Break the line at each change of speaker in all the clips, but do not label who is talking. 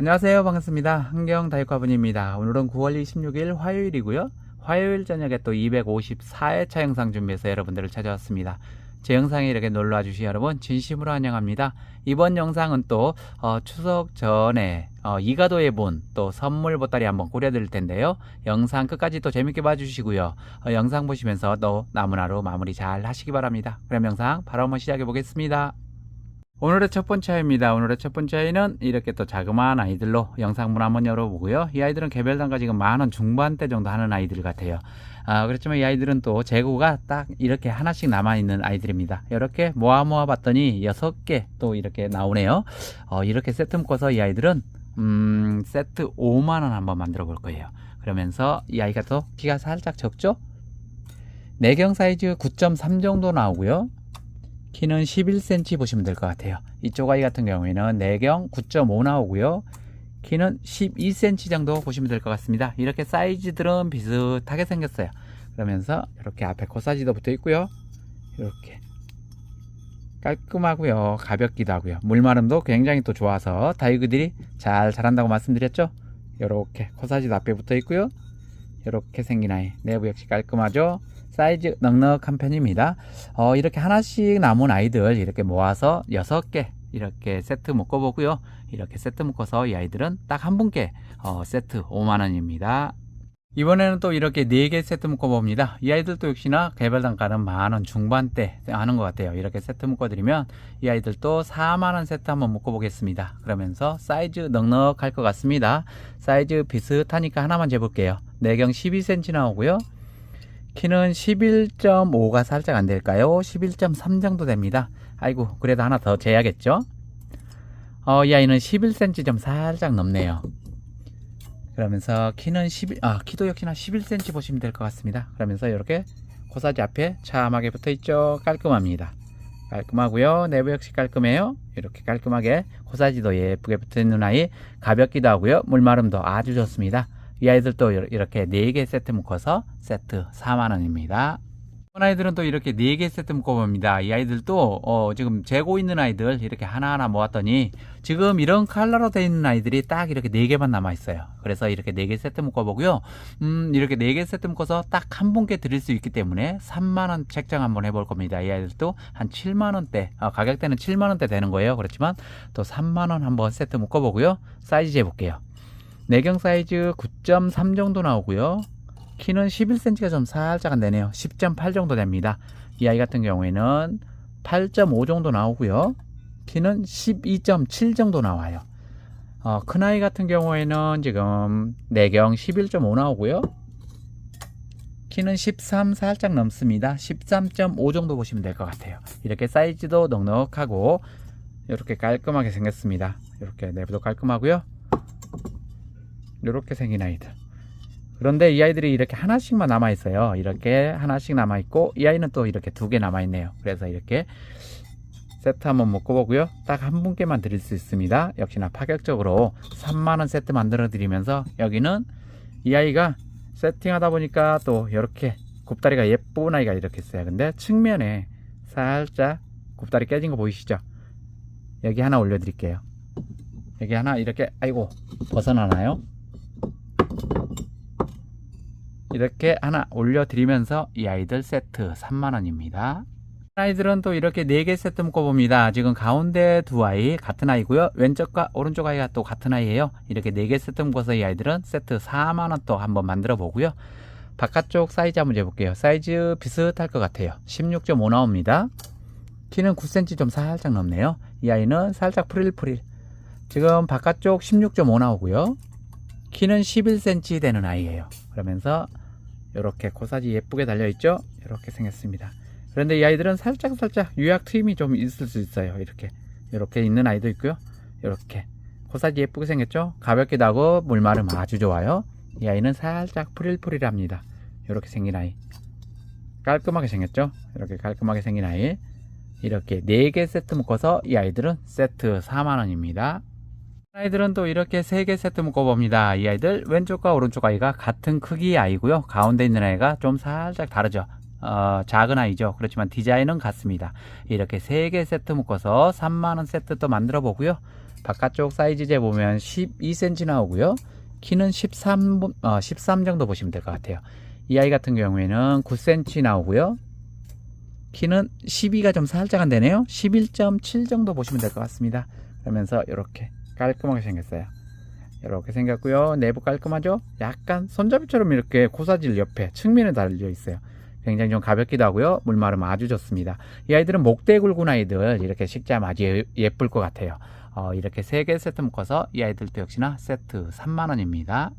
안녕하세요. 반갑습니다. 한경 다육화분입니다. 오늘은 9월 26일 화요일이고요. 화요일 저녁에 또 254회차 영상 준비해서 여러분들을 찾아왔습니다. 제 영상에 이렇게 놀러와 주신 여러분 진심으로 환영합니다. 이번 영상은 또 어, 추석 전에 어, 이가도에 본 또 선물 보따리 한번 꾸려드릴 텐데요. 영상 끝까지 또 재밌게 봐주시고요. 어, 영상 보시면서 또 하루 마무리 잘 하시기 바랍니다. 그럼 영상 바로 한번 시작해 보겠습니다. 오늘의 첫 번째 아이입니다. 오늘의 첫 번째 아이는 이렇게 또 자그마한 아이들로 영상문 한번 열어보고요. 이 아이들은 개별 단가 지금 만원 중반대 정도 하는 아이들 같아요. 아, 그렇지만 이 아이들은 또 재고가 딱 이렇게 하나씩 남아있는 아이들입니다. 이렇게 모아 모아 봤더니 여섯 개또 이렇게 나오네요. 어, 이렇게 세트 묶어서 이 아이들은 음, 세트 5만원 한번 만들어 볼 거예요. 그러면서 이 아이가 또 키가 살짝 적죠? 내경 사이즈 9.3 정도 나오고요. 키는 11cm 보시면 될 것 같아요. 이쪽 아이 같은 경우에는 내경 9.5 나오고요. 키는 12cm 정도 보시면 될 것 같습니다. 이렇게 사이즈들은 비슷하게 생겼어요. 그러면서 이렇게 앞에 코사지도 붙어 있고요. 이렇게 깔끔하고요. 가볍기도 하고요. 물마름도 굉장히 또 좋아서 다이그들이 잘 자란다고 말씀드렸죠. 이렇게 코사지도 앞에 붙어 있고요. 이렇게 생긴 아이 내부 역시 깔끔하죠. 사이즈 넉넉한 편입니다. 어, 이렇게 하나씩 남은 아이들 이렇게 모아서 6개 이렇게 세트 묶어 보고요. 이렇게 세트 묶어서 이 아이들은 딱 한 분께 어, 세트 5만원입니다. 이번에는 또 이렇게 4개 세트 묶어봅니다. 이 아이들도 역시나 개별 단가는 만원 중반대 하는 것 같아요. 이렇게 세트 묶어드리면 이 아이들도 4만원 세트 한번 묶어보겠습니다. 그러면서 사이즈 넉넉할 것 같습니다. 사이즈 비슷하니까 하나만 재볼게요. 내경 12cm 나오고요. 키는 11.5가 살짝 안 될까요? 11.3 정도 됩니다. 아이고, 그래도 하나 더 재야겠죠? 어, 이 아이는 11cm 좀 살짝 넘네요. 그러면서 키는 11, 아, 키도 역시나 11cm 보시면 될 것 같습니다. 그러면서 이렇게 코사지 앞에 참하게 붙어 있죠. 깔끔합니다. 깔끔하고요. 내부 역시 깔끔해요. 이렇게 깔끔하게 코사지도 예쁘게 붙어 있는 아이 가볍기도 하고요. 물마름도 아주 좋습니다. 이 아이들도 이렇게 4개 세트 묶어서 세트 4만원입니다. 이번 아이들은 또 이렇게 4개 세트 묶어봅니다. 이 아이들도 어, 지금 재고 있는 아이들 이렇게 하나하나 모았더니 지금 이런 컬러로 되어 있는 아이들이 딱 이렇게 4개만 남아있어요. 그래서 이렇게 4개 세트 묶어보고요. 음, 이렇게 4개 세트 묶어서 딱 한 분께 드릴 수 있기 때문에 3만원 책정 한번 해볼 겁니다. 이 아이들도 한 7만원대, 어, 가격대는 7만원대 되는 거예요. 그렇지만 또 3만원 한번 세트 묶어보고요. 사이즈 재볼게요. 내경 사이즈 9.3 정도 나오고요. 키는 11cm가 좀 살짝 안 되네요. 10.8 정도 됩니다. 이 아이 같은 경우에는 8.5 정도 나오고요. 키는 12.7 정도 나와요. 어, 큰 아이 같은 경우에는 지금 내경 11.5 나오고요. 키는 13 살짝 넘습니다. 13.5 정도 보시면 될 것 같아요. 이렇게 사이즈도 넉넉하고 이렇게 깔끔하게 생겼습니다. 이렇게 내부도 깔끔하고요. 이렇게 생긴 아이들. 그런데 이 아이들이 이렇게 하나씩만 남아 있어요. 이렇게 하나씩 남아 있고 이 아이는 또 이렇게 두 개 남아 있네요. 그래서 이렇게 세트 한번 묶어보고요. 딱 한 분께만 드릴 수 있습니다. 역시나 파격적으로 3만원 세트 만들어 드리면서 여기는 이 아이가 세팅하다 보니까 또 이렇게 굽다리가 예쁜 아이가 이렇게 있어요. 근데 측면에 살짝 굽다리 깨진 거 보이시죠? 여기 하나 올려 드릴게요. 여기 하나 이렇게 아이고 벗어나나요? 이렇게 하나 올려드리면서 이 아이들 세트 3만원입니다. 아이들은 또 이렇게 4개 세트 묶어봅니다. 지금 가운데 두 아이 같은 아이고요. 왼쪽과 오른쪽 아이가 또 같은 아이예요. 이렇게 4개 세트 묶어서 이 아이들은 세트 4만원 또 한번 만들어 보고요. 바깥쪽 사이즈 한번 재볼게요. 사이즈 비슷할 것 같아요. 16.5 나옵니다. 키는 9cm 좀 살짝 넘네요. 이 아이는 살짝 프릴프릴. 지금 바깥쪽 16.5 나오고요. 키는 11cm 되는 아이예요. 그러면서 이렇게 코사지 예쁘게 달려있죠? 이렇게 생겼습니다. 그런데 이 아이들은 살짝 살짝 유약 트임이 좀 있을 수 있어요. 이렇게 이렇게 있는 아이도 있고요. 이렇게 코사지 예쁘게 생겼죠? 가볍기도 하고 물마름 아주 좋아요. 이 아이는 살짝 프릴프릴합니다. 이렇게 생긴 아이. 깔끔하게 생겼죠? 이렇게 깔끔하게 생긴 아이. 이렇게 4개 세트 묶어서 이 아이들은 세트 4만원입니다. 아이들은 또 이렇게 3개 세트 묶어봅니다. 이 아이들 왼쪽과 오른쪽 아이가 같은 크기의 아이고요. 가운데 있는 아이가 좀 살짝 다르죠. 어, 작은 아이죠. 그렇지만 디자인은 같습니다. 이렇게 3개 세트 묶어서 3만원 세트 또 만들어 보고요. 바깥쪽 사이즈제 보면 12cm 나오고요. 키는 13, 어, 13 정도 보시면 될 것 같아요. 이 아이 같은 경우에는 9cm 나오고요. 키는 12가 좀 살짝 안 되네요. 11.7 정도 보시면 될 것 같습니다. 그러면서 이렇게 깔끔하게 생겼어요. 이렇게 생겼고요. 내부 깔끔하죠? 약간 손잡이처럼 이렇게 코사질 옆에 측면에 달려 있어요. 굉장히 좀 가볍기도 하고요. 물마름 아주 좋습니다. 이 아이들은 목대 굵은 아이들 이렇게 아주 예- 예쁠 것 같아요. 어, 이렇게 세개 세트 묶어서 이 아이들도 역시나 세트 3만원입니다.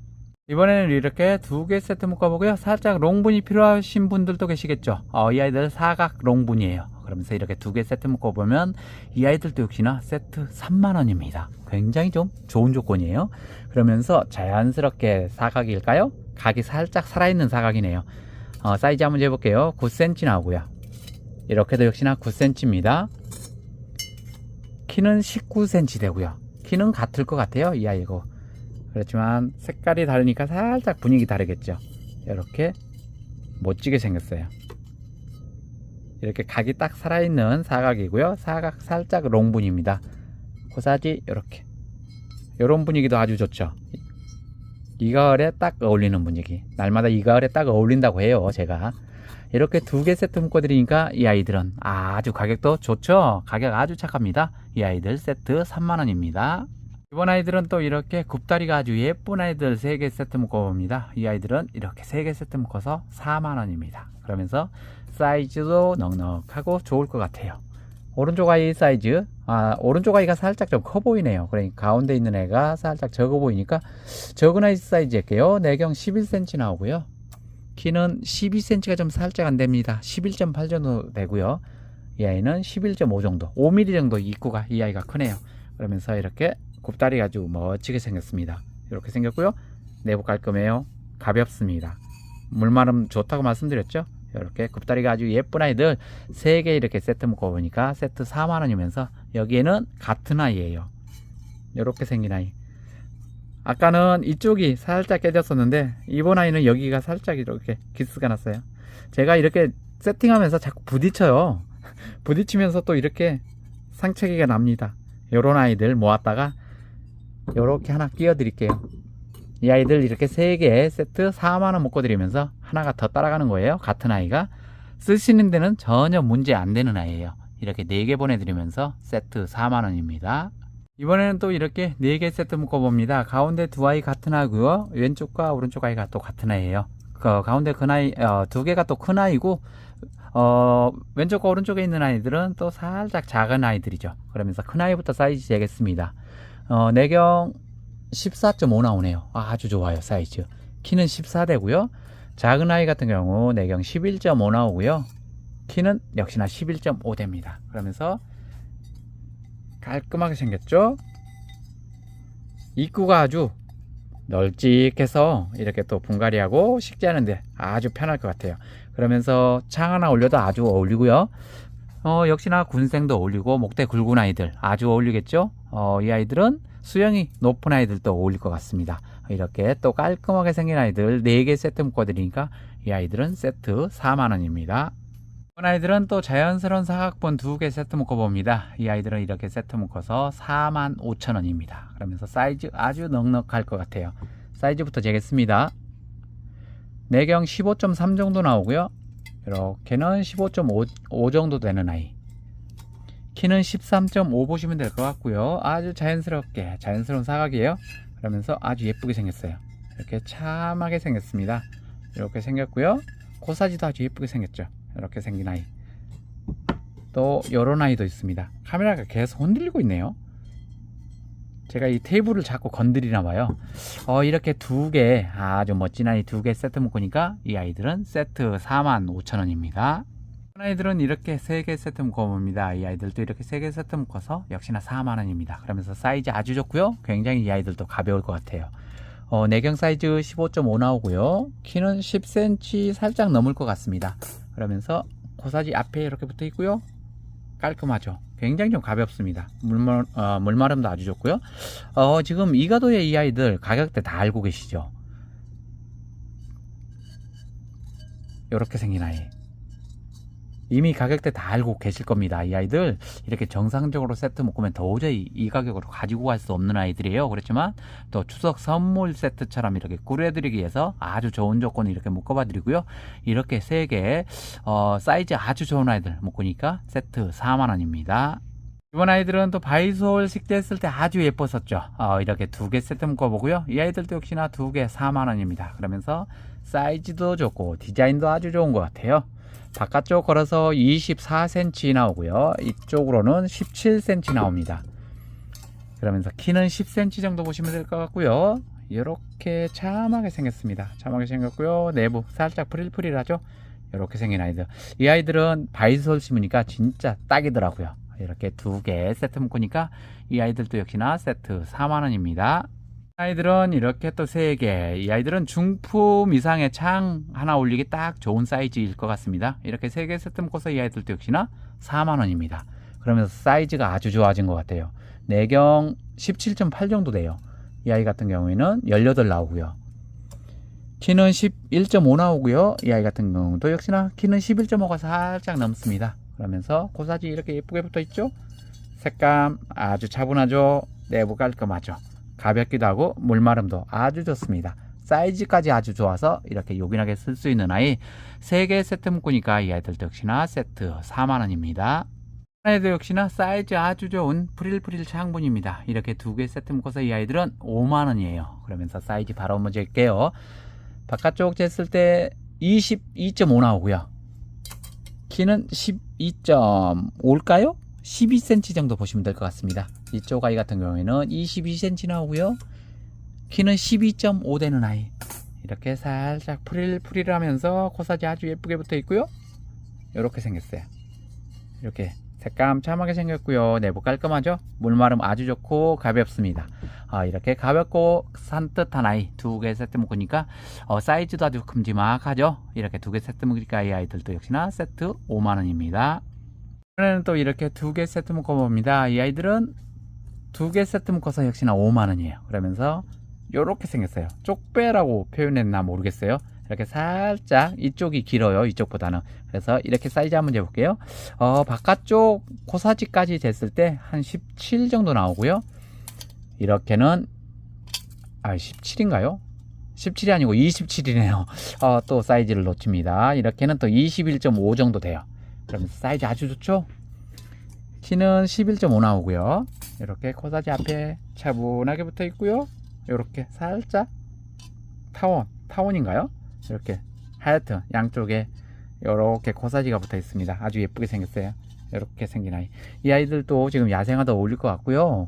이번에는 이렇게 두 개 세트 묶어보고요. 살짝 롱분이 필요하신 분들도 계시겠죠. 어, 이 아이들 사각 롱분이에요. 그러면서 이렇게 두 개 세트 묶어보면 이 아이들도 역시나 세트 3만원입니다. 굉장히 좀 좋은 조건이에요. 그러면서 자연스럽게 사각일까요? 각이 살짝 살아있는 사각이네요. 어, 사이즈 한번 재볼게요. 9cm 나오고요. 이렇게도 역시나 9cm입니다. 키는 19cm 되고요. 키는 같을 것 같아요. 이 아이고. 그렇지만 색깔이 다르니까 살짝 분위기 다르겠죠. 이렇게 멋지게 생겼어요. 이렇게 각이 딱 살아있는 사각이고요. 사각 살짝 롱분입니다. 코사지 이렇게. 이런 분위기도 아주 좋죠. 이 가을에 딱 어울리는 분위기. 날마다 이 가을에 딱 어울린다고 해요. 제가. 이렇게 두 개 세트 묶어드리니까 이 아이들은 아주 가격도 좋죠. 가격 아주 착합니다. 이 아이들 세트 3만원입니다. 이번 아이들은 또 이렇게 굽다리가 아주 예쁜 아이들 3개 세트 묶어봅니다. 이 아이들은 이렇게 3개 세트 묶어서 4만원입니다. 그러면서 사이즈도 넉넉하고 좋을 것 같아요. 오른쪽 아이 사이즈, 아, 오른쪽 아이가 살짝 좀 커 보이네요. 그러니까 가운데 있는 애가 살짝 적어 보이니까 적은 아이 사이즈 할게요. 내경 11cm 나오고요. 키는 12cm가 좀 살짝 안 됩니다. 11.8 정도 되고요. 이 아이는 11.5 정도, 5mm 정도 입구가 이 아이가 크네요. 그러면서 이렇게 굽다리가 아주 멋지게 생겼습니다. 이렇게 생겼고요. 내부 깔끔해요. 가볍습니다. 물마름 좋다고 말씀드렸죠. 이렇게 굽다리가 아주 예쁜 아이들 3개 이렇게 세트 묶어 보니까 세트 4만원이면서 여기에는 같은 아이예요. 이렇게 생긴 아이. 아까는 이쪽이 살짝 깨졌었는데 이번 아이는 여기가 살짝 이렇게 기스가 났어요. 제가 이렇게 세팅하면서 자꾸 부딪혀요. 부딪히면서 또 이렇게 상처기가 납니다. 요런 아이들 모았다가 요렇게 하나 끼워 드릴게요. 이 아이들 이렇게 3개 세트 4만원 묶어 드리면서 하나가 더 따라가는 거예요. 같은 아이가. 쓰시는 데는 전혀 문제 안 되는 아이예요. 이렇게 4개 보내드리면서 세트 4만원입니다. 이번에는 또 이렇게 4개 세트 묶어 봅니다. 가운데 두 아이 같은 아이고요. 왼쪽과 오른쪽 아이가 또 같은 아이예요. 그 가운데 큰 아이, 어, 두 개가 또 큰 아이고, 어, 왼쪽과 오른쪽에 있는 아이들은 또 살짝 작은 아이들이죠. 그러면서 큰 아이부터 사이즈 재겠습니다. 어, 내경 14.5 나오네요. 아, 주 좋아요, 사이즈. 키는 14대고요. 작은 아이 같은 경우 내경 11.5 나오고요. 키는 역시나 11.5 됩니다. 그러면서 깔끔하게 생겼죠? 입구가 아주 널찍해서 이렇게 또 분갈이하고 식재하는데 아주 편할 것 같아요. 그러면서 창 하나 올려도 아주 어울리고요. 어, 역시나 군생도 어울리고 목대 굵은 아이들 아주 어울리겠죠? 어, 이 아이들은 수영이 높은 아이들도 어울릴 것 같습니다. 이렇게 또 깔끔하게 생긴 아이들 4개 세트 묶어드리니까 이 아이들은 세트 4만원입니다. 이번 아이들은 또 자연스러운 사각본 2개 세트 묶어봅니다. 이 아이들은 이렇게 세트 묶어서 4만 5천원입니다. 그러면서 사이즈 아주 넉넉할 것 같아요. 사이즈부터 재겠습니다. 내경 15.3 정도 나오고요. 이렇게는 15.5 정도 되는 아이. 키는 13.5 보시면 될 것 같고요. 아주 자연스럽게 자연스러운 사각이에요. 그러면서 아주 예쁘게 생겼어요. 이렇게 참하게 생겼습니다. 이렇게 생겼고요. 코사지도 아주 예쁘게 생겼죠. 이렇게 생긴 아이. 또 요런 아이도 있습니다. 카메라가 계속 흔들리고 있네요. 제가 이 테이블을 자꾸 건드리나 봐요. 어, 이렇게 두 개, 아주 멋진 아이 두 개 세트 묶으니까 이 아이들은 세트 45,000원입니다. 아이들은 이렇게 세개 세트 묶어봅니다. 이 아이들도 이렇게 세개 세트 묶어서 역시나 4만원입니다. 그러면서 사이즈 아주 좋고요. 굉장히 이 아이들도 가벼울 것 같아요. 어, 내경 사이즈 15.5 나오고요. 키는 10cm 살짝 넘을 것 같습니다. 그러면서 고사지 앞에 이렇게 붙어 있고요. 깔끔하죠. 굉장히 좀 가볍습니다. 물마, 어, 물마름도 아주 좋고요. 어, 지금 이가도의 이 아이들 가격대 다 알고 계시죠? 이렇게 생긴 아이. 이미 가격대 다 알고 계실 겁니다. 이 아이들 이렇게 정상적으로 세트 묶으면 도저히 이 가격으로 가지고 갈 수 없는 아이들이에요. 그렇지만 또 추석 선물 세트처럼 이렇게 꾸려드리기 위해서 아주 좋은 조건을 이렇게 묶어봐 드리고요. 이렇게 세 개, 어, 사이즈 아주 좋은 아이들 묶으니까 세트 4만원입니다. 이번 아이들은 또 바이솔 식대했을 때 아주 예뻤었죠. 어, 이렇게 두 개 세트 묶어보고요. 이 아이들도 역시나 두 개 4만원입니다. 그러면서 사이즈도 좋고 디자인도 아주 좋은 것 같아요. 바깥쪽 걸어서 24cm 나오고요. 이쪽으로는 17cm 나옵니다. 그러면서 키는 10cm 정도 보시면 될 것 같고요. 이렇게 참하게 생겼습니다. 참하게 생겼고요. 내부 살짝 프릴프릴하죠. 이렇게 생긴 아이들. 이 아이들은 바이솔 심으니까 진짜 딱이더라고요. 이렇게 두 개 세트 묶으니까 이 아이들도 역시나 세트 4만원입니다. 아이들은 이렇게 또 세 개. 이 아이들은 중품 이상의 창 하나 올리기 딱 좋은 사이즈일 것 같습니다. 이렇게 세 개 세트 묶어서 이 아이들도 역시나 4만원입니다. 그러면서 사이즈가 아주 좋아진 것 같아요. 내경 17.8 정도 돼요. 이 아이 같은 경우에는 18 나오고요. 키는 11.5 나오고요. 이 아이 같은 경우도 역시나 키는 11.5가 살짝 넘습니다. 그러면서 고사지 이렇게 예쁘게 붙어 있죠. 색감 아주 차분하죠. 내부 깔끔하죠. 가볍기도 하고 물마름도 아주 좋습니다. 사이즈까지 아주 좋아서 이렇게 요긴하게 쓸 수 있는 아이 3개 세트 묶으니까 이 아이들도 역시나 세트 4만원입니다. 아이도 역시나 사이즈 아주 좋은 프릴프릴 창분입니다. 이렇게 두 개 세트 묶어서 이 아이들은 5만원이에요. 그러면서 사이즈 바로 할게요. 바깥쪽 쟀을 때 22.5 나오고요. 키는 12.5일까요? 12cm 정도 보시면 될 것 같습니다. 이쪽 아이 같은 경우에는 22cm 나오고요. 키는 12.5 되는 아이. 이렇게 살짝 프릴프릴 하면서 코사지 아주 예쁘게 붙어 있고요. 이렇게 생겼어요. 이렇게 색감 참하게 생겼고요. 내부 깔끔하죠? 물마름 아주 좋고 가볍습니다. 아, 이렇게 가볍고 산뜻한 아이 두 개 세트 묶으니까 어, 사이즈도 아주 큼지막하죠? 이렇게 두 개 세트 묶으니까 이 아이들도 역시나 세트 5만원입니다. 이번에는 또 이렇게 두 개 세트 묶어봅니다. 이 아이들은 두 개 세트 묶어서 역시나 5만원이에요. 그러면서 이렇게 생겼어요. 쪽배라고 표현했나 모르겠어요. 이렇게 살짝 이쪽이 길어요. 이쪽보다는. 그래서 이렇게 사이즈 한번 재볼게요. 어, 바깥쪽 코사지까지 됐을 때 한 17 정도 나오고요. 이렇게는 아 17인가요? 17이 아니고 27이네요. 어, 또 사이즈를 놓칩니다. 이렇게는 또 21.5 정도 돼요. 그럼 사이즈 아주 좋죠? 키는 11.5 나오고요. 이렇게 코사지 앞에 차분하게 붙어 있고요. 이렇게 살짝 타원, 타원인가요? 이렇게 하여튼 양쪽에 이렇게 코사지가 붙어 있습니다. 아주 예쁘게 생겼어요. 이렇게 생긴 아이. 이 아이들도 지금 야생화도 어울릴 것 같고요.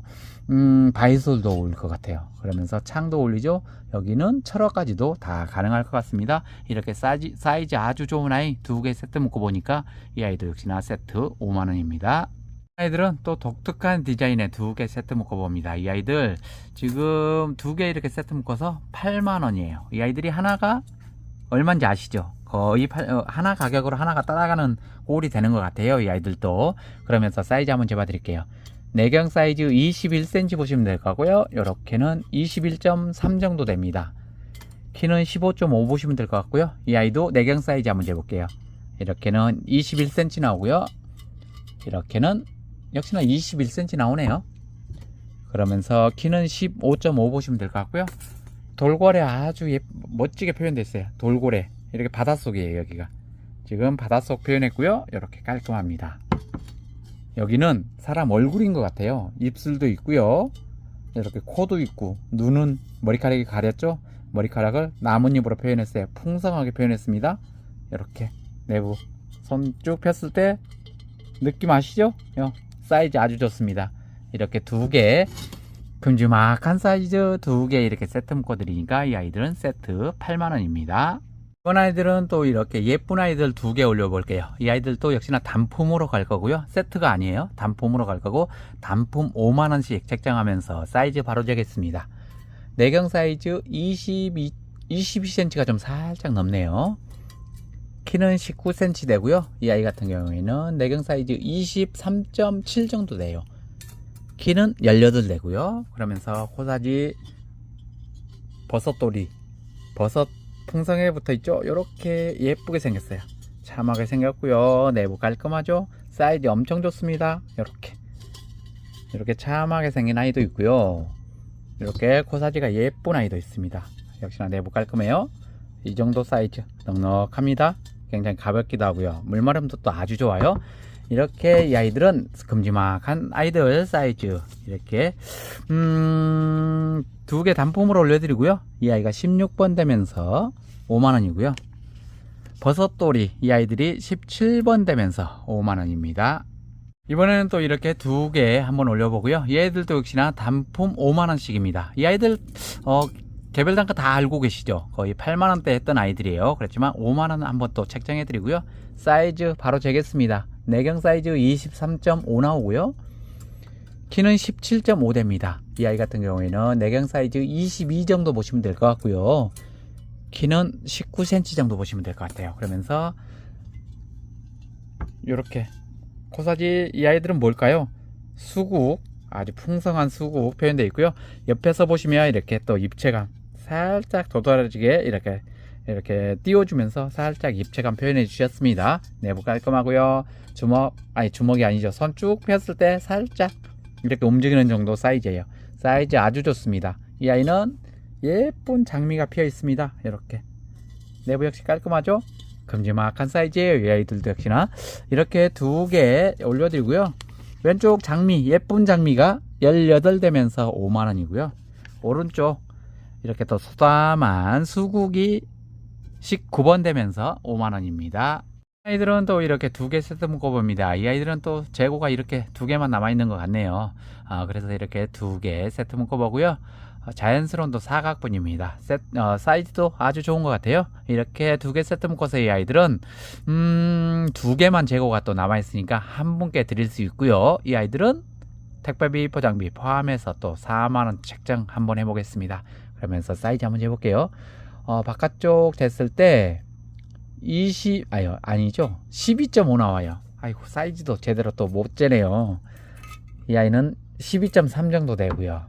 음, 바이솔도 어울릴 것 같아요. 그러면서 창도 어울리죠. 여기는 철화까지도 다 가능할 것 같습니다. 이렇게 사이즈, 사이즈 아주 좋은 아이 두 개 세트 묶어 보니까 이 아이도 역시나 세트 5만원입니다. 아이들은 또 독특한 디자인의 두 개 세트 묶어 봅니다. 이 아이들 지금 두 개 이렇게 세트 묶어서 8만원이에요. 이 아이들이 하나가 얼마인지 아시죠? 거의 팔- 어, 하나 가격으로 하나가 따라가는 꼴이 되는 것 같아요. 이 아이들도. 그러면서 사이즈 한번 재봐 드릴게요. 내경 사이즈 21cm 보시면 될 거고요. 이렇게는 21.3 정도 됩니다. 키는 15.5 보시면 될 것 같고요. 이 아이도 내경 사이즈 한번 재볼게요. 이렇게는 21cm 나오고요. 이렇게는 역시나 21cm 나오네요. 그러면서 키는 15.5 보시면 될 것 같고요. 돌고래 아주 예, 멋지게 표현됐어요. 돌고래. 이렇게 바닷속이에요, 여기가. 지금 바닷속 표현했고요. 이렇게 깔끔합니다. 여기는 사람 얼굴인 것 같아요. 입술도 있고요. 이렇게 코도 있고, 눈은 머리카락이 가렸죠? 머리카락을 나뭇잎으로 표현했어요. 풍성하게 표현했습니다. 이렇게 내부 손 쭉 폈을 때 느낌 아시죠? 요, 사이즈 아주 좋습니다. 이렇게 두 개, 큼지막한 사이즈 두 개 이렇게 세트 묶어드리니까 이 아이들은 세트 8만원입니다. 이번 아이들은 또 이렇게 예쁜 아이들 두 개 올려볼게요. 이 아이들도 역시나 단품으로 갈 거고요. 세트가 아니에요. 단품으로 갈 거고 단품 5만원씩 책정하면서 사이즈 바로 재겠습니다. 내경 사이즈 22, 22cm가 좀 살짝 넘네요. 키는 19cm 되고요. 이 아이 같은 경우에는 내경 사이즈 23.7 정도 돼요. 키는 18 되고요. 그러면서 코사지 버섯돌이 버섯 풍성에 붙어 있죠. 이렇게 예쁘게 생겼어요. 참하게 생겼고요. 내부 깔끔하죠. 사이즈 엄청 좋습니다. 이렇게 이렇게 참하게 생긴 아이도 있고요. 이렇게 코사지가 예쁜 아이도 있습니다. 역시나 내부 깔끔해요. 이 정도 사이즈 넉넉합니다. 굉장히 가볍기도 하고요. 물마름도 또 아주 좋아요. 이렇게 이 아이들은 큼지막한 아이들 사이즈 이렇게 음, 두 개 단품으로 올려드리고요. 이 아이가 16번 되면서 5만원이고요. 버섯돌이 이 아이들이 17번 되면서 5만원입니다. 이번에는 또 이렇게 두 개 한번 올려보고요. 이 아이들도 역시나 단품 5만원씩입니다. 이 아이들 어, 개별 단가 다 알고 계시죠? 거의 8만원대 했던 아이들이에요. 그렇지만 5만원 한번 또 책정해 드리고요. 사이즈 바로 재겠습니다. 내경 사이즈 23.5 나오고요. 키는 17.5 됩니다. 이 아이 같은 경우에는 내경 사이즈 22 정도 보시면 될 것 같고요. 키는 19cm 정도 보시면 될 것 같아요. 그러면서 이렇게 코사지 이 아이들은 뭘까요? 수국 아주 풍성한 수국 표현되어 있고요. 옆에서 보시면 이렇게 또 입체감 살짝 도드라지게 이렇게 이렇게 띄워주면서 살짝 입체감 표현해 주셨습니다. 내부 깔끔하고요. 주먹 아니 주먹이 아니죠. 손 쭉 폈을 때 살짝 이렇게 움직이는 정도 사이즈예요. 사이즈 아주 좋습니다. 이 아이는 예쁜 장미가 피어 있습니다. 이렇게 내부 역시 깔끔하죠? 큼지막한 사이즈예요. 이 아이들도 역시나 이렇게 두 개 올려드리고요. 왼쪽 장미 예쁜 장미가 18되면서 5만원이고요. 오른쪽 이렇게 또 소담한 수국이 19번 되면서 5만원입니다. 아이들은 또 이렇게 두 개 세트 묶어봅니다. 이 아이들은 또 재고가 이렇게 두 개만 남아있는 것 같네요. 아, 그래서 이렇게 두 개 세트 묶어보고요. 어, 자연스러운 또 사각분입니다. 세, 어, 사이즈도 아주 좋은 것 같아요. 이렇게 두 개 세트 묶어서 이 아이들은 음, 두 개만 재고가 또 남아 있으니까 한 분께 드릴 수 있고요. 이 아이들은 택배비 포장비 포함해서 또 4만 원 책정 한번 해보겠습니다. 그러면서 사이즈 한번 해볼게요. 어, 바깥쪽 됐을 때 20, 아유, 아니죠. 12.5 나와요. 아이고, 사이즈도 제대로 또 못 재네요. 이 아이는 12.3 정도 되고요.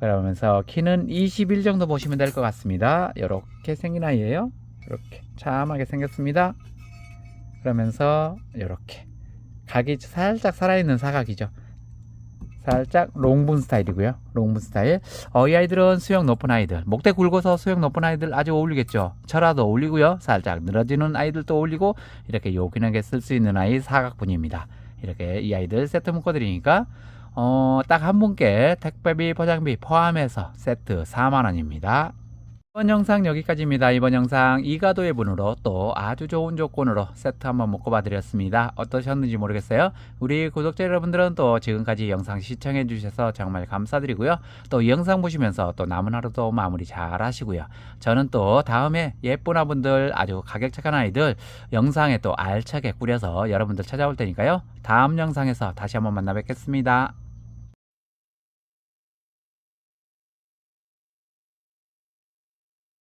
그러면서 키는 21 정도 보시면 될 것 같습니다. 이렇게 생긴 아이예요. 이렇게 참하게 생겼습니다. 그러면서 이렇게 각이 살짝 살아있는 사각이죠. 살짝 롱분 스타일이고요. 롱분 스타일. 어, 이 아이들은 수영 높은 아이들. 목대 굵어서 수영 높은 아이들 아주 어울리겠죠. 철화도 어울리고요. 살짝 늘어지는 아이들도 어울리고 이렇게 요긴하게 쓸 수 있는 아이 사각분입니다. 이렇게 이 아이들 세트 묶어드리니까 어, 딱 한 분께 택배비 포장비 포함해서 세트 4만원입니다. 이번 영상 여기까지입니다. 이번 영상 이가도의 분으로 또 아주 좋은 조건으로 세트 한번 묶어봐 드렸습니다. 어떠셨는지 모르겠어요. 우리 구독자 여러분들은 또 지금까지 영상 시청해 주셔서 정말 감사드리고요. 또 이 영상 보시면서 또 남은 하루도 마무리 잘 하시고요. 저는 또 다음에 예쁜 아분들 아주 가격 착한 아이들 영상에 또 알차게 꾸려서 여러분들 찾아올 테니까요. 다음 영상에서 다시 한번 만나 뵙겠습니다.